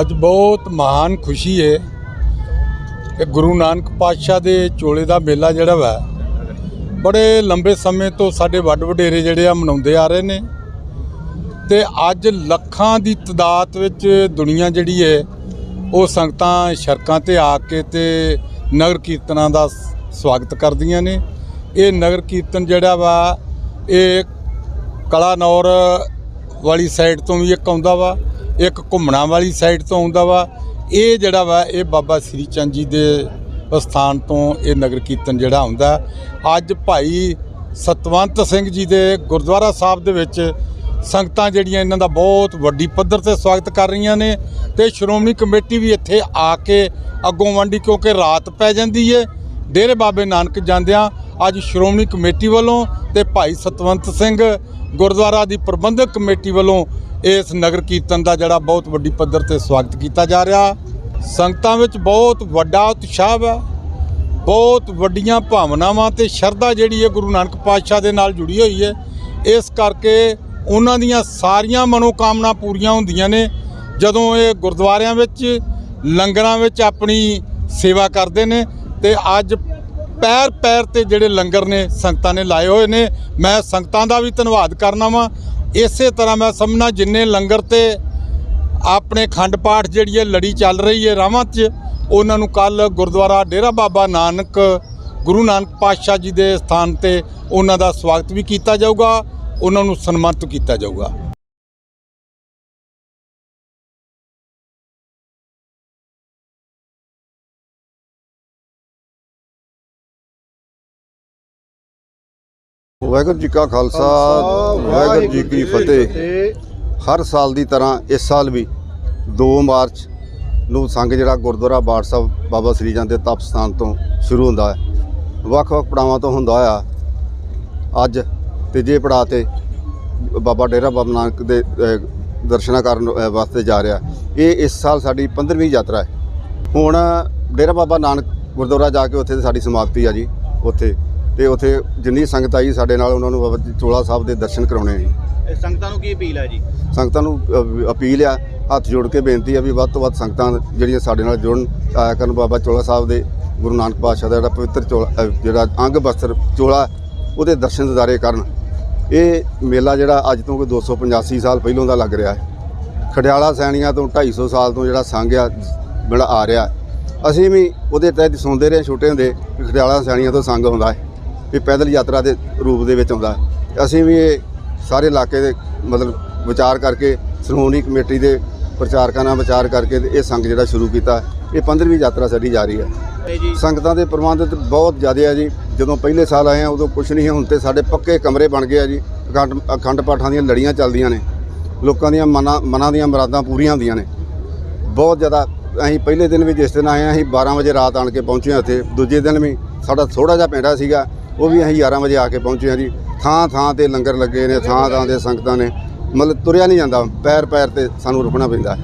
ਅੱਜ ਬਹੁਤ ਮਹਾਨ ਖੁਸ਼ੀ ਹੈ ਕਿ ਗੁਰੂ ਨਾਨਕ ਪਾਤਸ਼ਾਹ ਦੇ ਚੋਲੇ ਦਾ ਮੇਲਾ ਜਿਹੜਾ ਵਾ, ਬੜੇ ਲੰਬੇ ਸਮੇਂ ਤੋਂ ਸਾਡੇ ਵੱਡ ਵਡੇਰੇ ਜਿਹੜੇ ਆ ਮਨਾਉਂਦੇ ਆ ਰਹੇ ਨੇ ਤੇ ਅੱਜ ਲੱਖਾਂ ਦੀ ਤਦਾਦ ਵਿੱਚ ਦੁਨੀਆ ਜਿਹੜੀ ਹੈ ਉਹ ਸੰਗਤਾਂ ਸ਼ਰਕਾਂ ਤੇ ਆ ਕੇ ਤੇ ਨਗਰ ਕੀਰਤਨਾਂ ਦਾ ਸਵਾਗਤ ਕਰਦੀਆਂ ਨੇ। ਇਹ ਨਗਰ ਕੀਰਤਨ ਜਿਹੜਾ ਵਾ, ਇਹ ਕਲਾਨੌਰ ਵਾਲੀ ਸਾਈਡ ਤੋਂ ਵੀ ਇੱਕ ਆਉਂਦਾ ਵਾ। ਇੱਕ ਘੁੰਮਣਾ ਵਾਲੀ ਸਾਈਡ ਤੋਂ ਆਉਂਦਾ ਵਾ। ਇਹ ਜਿਹੜਾ ਵਾ, ਇਹ ਬਾਬਾ ਸ੍ਰੀ ਚੰਦ ਜੀ ਦੇ ਸਥਾਨ ਤੋਂ ਇਹ ਨਗਰ ਕੀਰਤਨ ਜਿਹੜਾ ਆਉਂਦਾ। ਅੱਜ ਭਾਈ ਸਤਵੰਤ ਸਿੰਘ ਜੀ ਦੇ ਗੁਰਦੁਆਰਾ ਸਾਹਿਬ ਦੇ ਵਿੱਚ ਸੰਗਤਾਂ ਜਿਹੜੀਆਂ ਇਹਨਾਂ ਦਾ ਬਹੁਤ ਵੱਡੀ ਪੱਧਰ ਤੇ ਸਵਾਗਤ ਕਰ ਰਹੀਆਂ ਨੇ ਤੇ ਸ਼੍ਰੋਮਣੀ ਕਮੇਟੀ ਵੀ ਇੱਥੇ ਆ ਕੇ ਅੱਗੋਂ ਵੰਡੀ ਕਿਉਂਕਿ ਰਾਤ ਪੈ ਜਾਂਦੀ ਏ। ਡੇਰੇ ਬਾਬੇ ਨਾਨਕ ਜਾਂਦਿਆਂ ਅੱਜ ਸ਼੍ਰੋਮਣੀ ਕਮੇਟੀ ਵੱਲੋਂ ਤੇ ਭਾਈ ਸਤਵੰਤ ਸਿੰਘ ਗੁਰਦੁਆਰਾ ਦੀ ਪ੍ਰਬੰਧਕ ਕਮੇਟੀ ਵੱਲੋਂ ਇਸ ਨਗਰ ਕੀਰਤਨ ਦਾ ਜਿਹੜਾ ਬਹੁਤ ਵੱਡੀ ਪੱਧਰ ਤੇ ਸਵਾਗਤ ਕੀਤਾ ਜਾ ਰਿਹਾ। ਸੰਗਤਾਂ ਵਿੱਚ ਬਹੁਤ ਵੱਡਾ ਉਤਸ਼ਾਹ ਹੈ ਬਹੁਤ ਵੱਡੀਆਂ ਭਾਵਨਾਵਾਂ ਤੇ ਸ਼ਰਧਾ ਜਿਹੜੀ ਹੈ ਗੁਰੂ ਨਾਨਕ ਪਾਤਸ਼ਾਹ ਦੇ ਨਾਲ ਜੁੜੀ ਹੋਈ ਹੈ। ਇਸ ਕਰਕੇ ਉਹਨਾਂ ਦੀਆਂ ਸਾਰੀਆਂ ਮਨੋਕਾਮਨਾ ਪੂਰੀਆਂ ਹੁੰਦੀਆਂ ਨੇ। ਜਦੋਂ ਇਹ ਗੁਰਦੁਆਰਿਆਂ ਵਿੱਚ, ਲੰਗਰਾਂ ਵਿੱਚ ਆਪਣੀ ਸੇਵਾ ਕਰਦੇ ਨੇ ਤੇ ਅੱਜ ਪੈਰ ਪੈਰ ਤੇ ਜਿਹੜੇ ਲੰਗਰ ਨੇ ਸੰਗਤਾਂ ਨੇ ਲਾਏ ਹੋਏ ਨੇ, ਮੈਂ ਸੰਗਤਾਂ ਦਾ ਵੀ ਧੰਨਵਾਦ ਕਰਨਾ ਵਾਂ। ਇਸੇ ਤਰ੍ਹਾਂ ਮੈਂ ਸਮਝਣਾ ਜਿੰਨੇ ਲੰਗਰ ਤੇ ਆਪਣੇ ਖੰਡ ਪਾਠ ਜਿਹੜੀ ਹੈ ਲੜੀ ਚੱਲ ਰਹੀ ਹੈ ਰਾਵਾਂ 'ਚ, ਉਹਨਾਂ ਨੂੰ ਕੱਲ ਗੁਰਦੁਆਰਾ ਡੇਰਾ ਬਾਬਾ ਨਾਨਕ, ਗੁਰੂ ਨਾਨਕ ਪਾਤਸ਼ਾਹ ਜੀ ਦੇ ਸਥਾਨ ਤੇ ਉਹਨਾਂ ਦਾ ਸਵਾਗਤ ਵੀ ਕੀਤਾ ਜਾਊਗਾ, ਉਹਨਾਂ ਨੂੰ ਸਨਮਾਨਿਤ ਕੀਤਾ ਜਾਊਗਾ। ਵਾਹਿਗੁਰੂ ਜੀ ਕਾ ਖਾਲਸਾ ਵਾਹਿਗੁਰੂ ਜੀ ਕੀ ਫਤਿਹ। ਹਰ ਸਾਲ ਦੀ ਤਰ੍ਹਾਂ ਇਸ ਸਾਲ ਵੀ 2 ਮਾਰਚ ਨੂੰ ਸੰਗ ਜਿਹੜਾ ਗੁਰਦੁਆਰਾ ਬਾੜ ਸਾਹਿਬ ਬਾਬਾ ਸ੍ਰੀ ਚੰਦ ਦੇ ਤਪ ਸਥਾਨ ਤੋਂ ਸ਼ੁਰੂ ਹੁੰਦਾ ਹੈ। ਵੱਖ-ਵੱਖ ਪੜਾਵਾਂ ਤੋਂ ਹੁੰਦਾ ਆ। ਅੱਜ ਤੀਜੇ ਪੜਾਅ ਤੇ ਬਾਬਾ ਡੇਰਾ ਬਾਬਾ ਨਾਨਕ ਦੇ ਦਰਸ਼ਨਾਂ ਕਰਨ ਵਾਸਤੇ ਜਾ ਰਿਹਾ। ਇਹ ਇਸ ਸਾਲ ਸਾਡੀ 15ਵੀਂ ਯਾਤਰਾ ਹੈ। ਹੁਣ ਡੇਰਾ ਬਾਬਾ ਨਾਨਕ ਗੁਰਦੁਆਰਾ ਜਾ ਕੇ ਉੱਥੇ ਸਾਡੀ ਸਮਾਪਤੀ ਆ ਜੀ ਉੱਥੇ। ਤੇ ਉੱਥੇ ਜਿੰਨੀ ਸੰਗਤ ਆਈ ਸਾਡੇ ਨਾਲ ਉਹਨਾਂ ਨੂੰ ਬਾਬਾ ਚੋਲਾ ਸਾਹਿਬ ਦੇ ਦਰਸ਼ਨ ਕਰਾਉਣੇ ਆ ਜੀ। ਇਹ ਸੰਗਤਾਂ ਨੂੰ ਕੀ ਅਪੀਲ ਹੈ ਜੀ? ਸੰਗਤਾਂ ਨੂੰ ਅ, ਅਪੀਲ ਆ ਹੱਥ ਜੋੜ ਕੇ ਬੇਨਤੀ ਆ ਵੀ ਵੱਧ ਤੋਂ ਵੱਧ ਸੰਗਤਾਂ ਜਿਹੜੀਆਂ ਸਾਡੇ ਨਾਲ ਜੁੜਨ ਆਇਆ ਕਰਨ ਬਾਬਾ ਚੋਲਾ ਸਾਹਿਬ ਦੇ ਗੁਰੂ ਨਾਨਕ ਪਾਤਸ਼ਾਹ ਦਾ ਜਿਹੜਾ ਪਵਿੱਤਰ ਚੋਲਾ ਅ, ਜਿਹੜਾ ਅੰਗ ਬਸਤਰ ਚੋਲਾ ਉਹਦੇ ਦਰਸ਼ਨ ਦਿਦਾਰੇ ਕਰਨ। ਇਹ ਮੇਲਾ ਜਿਹੜਾ ਅੱਜ ਤੋਂ ਕੋਈ 285 ਸਾਲ ਪਹਿਲੋਂ ਦਾ ਲੱਗ ਰਿਹਾ ਹੈ। ਖਡਿਆਲਾ ਸੈਣੀਆਂ ਤੋਂ 250 ਸਾਲ ਤੋਂ ਜਿਹੜਾ ਸੰਘ ਆ ਜਿਹੜਾ ਆ ਰਿਹਾ ਅਸੀਂ ਵੀ ਉਹਦੇ ਤਹਿਤ ਸੁਣਦੇ ਰਹੇ ਛੋਟੇ ਹੁੰਦੇ ਵੀ ਖਡਿਆਲਾ ਸੈਣੀਆਂ ਤੋਂ ਸੰਘ ਹੁੰਦਾ ਹੈ। ਵੀ ਪੈਦਲ ਯਾਤਰਾ ਦੇ ਰੂਪ ਦੇ ਵਿੱਚ ਆਉਂਦਾ। ਹੈ। ਅਸੀਂ ਵੀ ਇਹ ਸਾਰੇ ਇਲਾਕੇ ਦੇ ਮਤਲਬ ਵਿਚਾਰ ਕਰਕੇ ਸ਼੍ਰੋਮਣੀ ਕਮੇਟੀ ਦੇ ਪ੍ਰਚਾਰਕਾਂ ਨਾਲ ਵਿਚਾਰ ਕਰਕੇ ਇਹ ਸੰਘ ਜਿਹੜਾ ਸ਼ੁਰੂ ਕੀਤਾ ਇਹ 15ਵੀਂ ਯਾਤਰਾ ਸਾਡੀ ਜਾਰੀ ਹੈ। ਸੰਗਤਾਂ ਦੇ ਪ੍ਰਬੰਧ ਤੇ ਬਹੁਤ ਜ਼ਿਆਦਾ ਆ ਜੀ। ਜਦੋਂ ਪਹਿਲੇ ਸਾਲ ਆਏ ਆ ਉਦੋਂ ਕੁਝ ਨਹੀਂ ਹੁਣ ਤੇ ਸਾਡੇ ਪੱਕੇ ਕਮਰੇ ਬਣ ਗਏ ਆ ਜੀ। ਅਖੰਡ ਅਖੰਡ ਪਾਠਾਂ ਦੀਆਂ ਲੜੀਆਂ ਚੱਲਦੀਆਂ ਨੇ। ਲੋਕਾਂ ਦੀਆਂ ਮਨਾਂ ਮਨਾਂ ਦੀਆਂ ਮੁਰਾਦਾਂ ਪੂਰੀਆਂ ਹੁੰਦੀਆਂ ਨੇ। ਬਹੁਤ ਜ਼ਿਆਦਾ ਅਸੀਂ ਪਹਿਲੇ ਦਿਨ ਵੀ ਜਿਸ ਦਿਨ ਆਏ ਆ ਅਸੀਂ 12 ਵਜੇ ਰਾਤ ਆਣ ਕੇ ਪਹੁੰਚੇ ਹਾਂ ਇੱਥੇ ਦੂਜੇ ਦਿਨ ਵੀ ਸਾਡਾ ਥੋੜਾ ਜਿਹਾ ਪਿੰਡਾ ਸੀਗਾ। ਉਹ ਵੀ ਅਸੀਂ 11 ਵਜੇ ਆ ਕੇ ਪਹੁੰਚੇ ਹਾਂ ਜੀ। ਥਾਂ ਥਾਂ ਤੇ ਲੰਗਰ ਲੱਗੇ ਨੇ, ਥਾਂ ਥਾਂ ਤੇ ਸੰਗਤਾਂ ਨੇ। ਮਤਲਬ ਤੁਰਿਆ ਨਹੀਂ ਜਾਂਦਾ, ਪੈਰ ਪੈਰ ਤੇ ਸਾਨੂੰ ਰੁਕਣਾ ਪੈਂਦਾ।